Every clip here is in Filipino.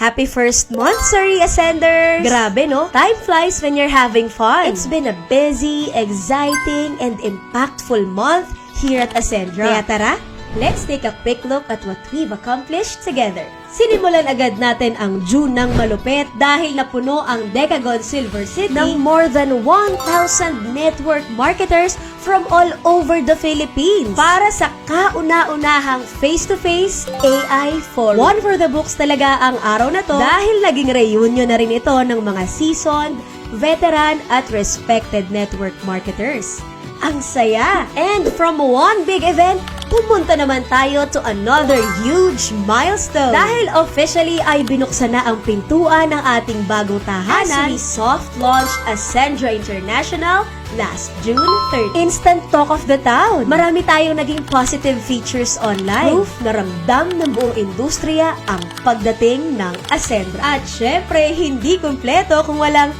Happy first month, Surrey Ascenders! Grabe, no? Time flies when you're having fun. It's been a busy, exciting, and impactful month here at Ascendra. Kaya tara, let's take a quick look at what we've accomplished together. Sinimulan agad natin ang June ng malupit dahil napuno ang Decagon Silver City ng more than 1,000 network marketers from all over the Philippines para sa kauna-unahang face-to-face AI Forum. One for the books talaga ang araw na to dahil naging reunion na rin ito ng mga seasoned, veteran at respected network marketers. Ang saya! And from one big event, pumunta naman tayo to another huge milestone. Dahil officially ay binuksan na ang pintuan ng ating bagong tahanan as we soft launched Ascendra International last June 30. Instant talk of the town. Marami tayong naging positive features online. Proof na ramdam ng buong industriya ang pagdating ng Ascendra. At syempre, hindi kumpleto kung walang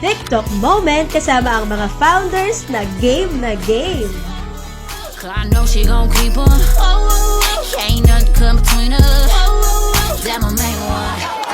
TikTok moment kasama ang mga founders na game na game. Cause I know she gon' keep on. Oh, oh, oh. Ain't nothing come between us. That my main one.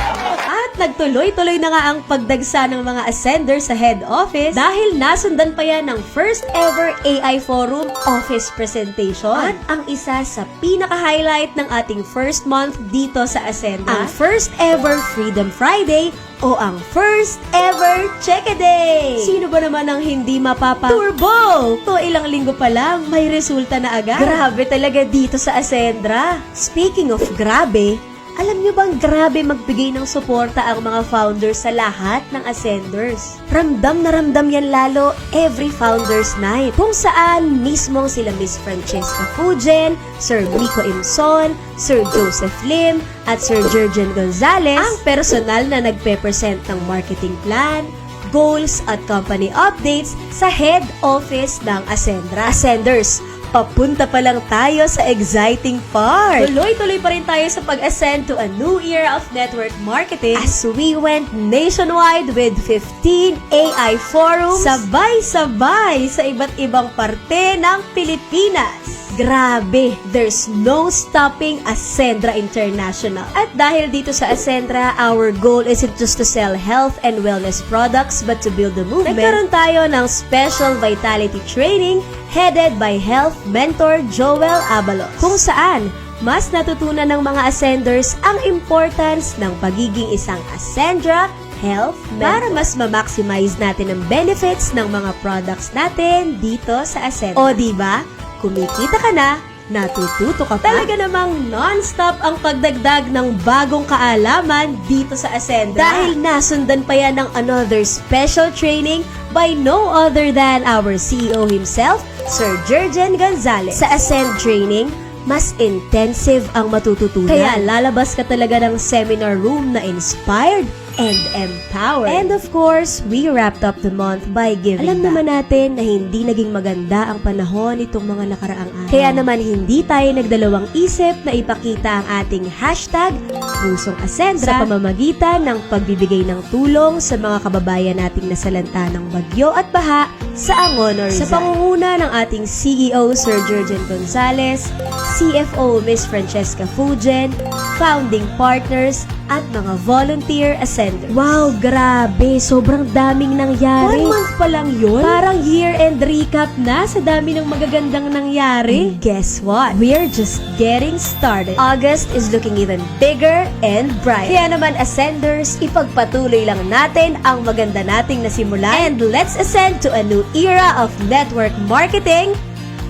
At nagtuloy-tuloy na nga ang pagdagsa ng mga ascender sa head office dahil nasundan pa yan ng first ever AI Forum office presentation. At ang isa sa pinaka-highlight ng ating first month dito sa Ascenda, ang first ever Freedom Friday o ang first ever Check a Day! Sino ba naman ang hindi mapapa Turbo? To ilang linggo pa lang, may resulta na agad. Grabe talaga dito sa Ascendra. Speaking of grabe, alam nyo bang grabe magbigay ng suporta ang mga founders sa lahat ng Ascenders? Ramdam na ramdam yan lalo every Founders Night. Kung saan mismong sila Miss Francesca Fujen, Sir Rico Imson, Sir Joseph Lim, at Sir Jurgen Gonzalez ang personal na nagpe-present ng marketing plan, goals at company updates sa head office ng Ascendra. Ascenders, papunta pa lang tayo sa exciting part. Tuloy-tuloy pa rin tayo sa pag-ascend to a new era of network marketing as we went nationwide with 15 AI forums sabay-sabay sa iba't ibang parte ng Pilipinas. Grabe, there's no stopping Ascendra International. At dahil dito sa Ascendra, our goal isn't just to sell health and wellness products but to build the movement. Nagkaroon tayo ng special vitality training headed by health mentor Joel Abalos. Kung saan, mas natutunan ng mga Ascenders ang importance ng pagiging isang Ascendra health mentor. para mas ma-maximize natin ang benefits ng mga products natin dito sa Ascendra. O di ba? Kumikita ka na, natututo ka pa. Talaga namang non-stop ang pagdagdag ng bagong kaalaman dito sa Ascendra. Dahil nasundan pa yan ng another special training by no other than our CEO himself, Sir Jurgen Gonzalez. Sa Ascend Training, mas intensive ang matututunan. Kaya lalabas ka talaga ng seminar room na inspired and empowered. And of course, we wrapped up the month by giving Alam naman natin na hindi naging maganda ang panahon nitong mga nakaraang araw. Kaya naman hindi tayo nagdalawang isip na ipakita ang ating hashtag Pusong Ascendra sa pamamagitan ng pagbibigay ng tulong sa mga kababayan nating nasalanta ng bagyo at baha sa Angono Rizal. Sa pangunguna ng ating CEO Sir Jurgen Gonzalez, CFO Miss Francesca Fujen, founding partners, at mga volunteer ascenders. Wow, grabe! Sobrang daming nangyari. One month pa lang yun? Parang year-end recap na sa dami ng magagandang nangyari. And guess what? We're just getting started. August is looking even bigger and brighter. Kaya naman, ascenders, ipagpatuloy lang natin ang maganda nating nasimulan. And let's ascend to a era of network marketing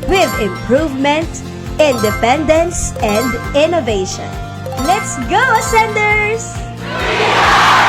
with improvement, independence, and innovation. Let's go, Ascenders!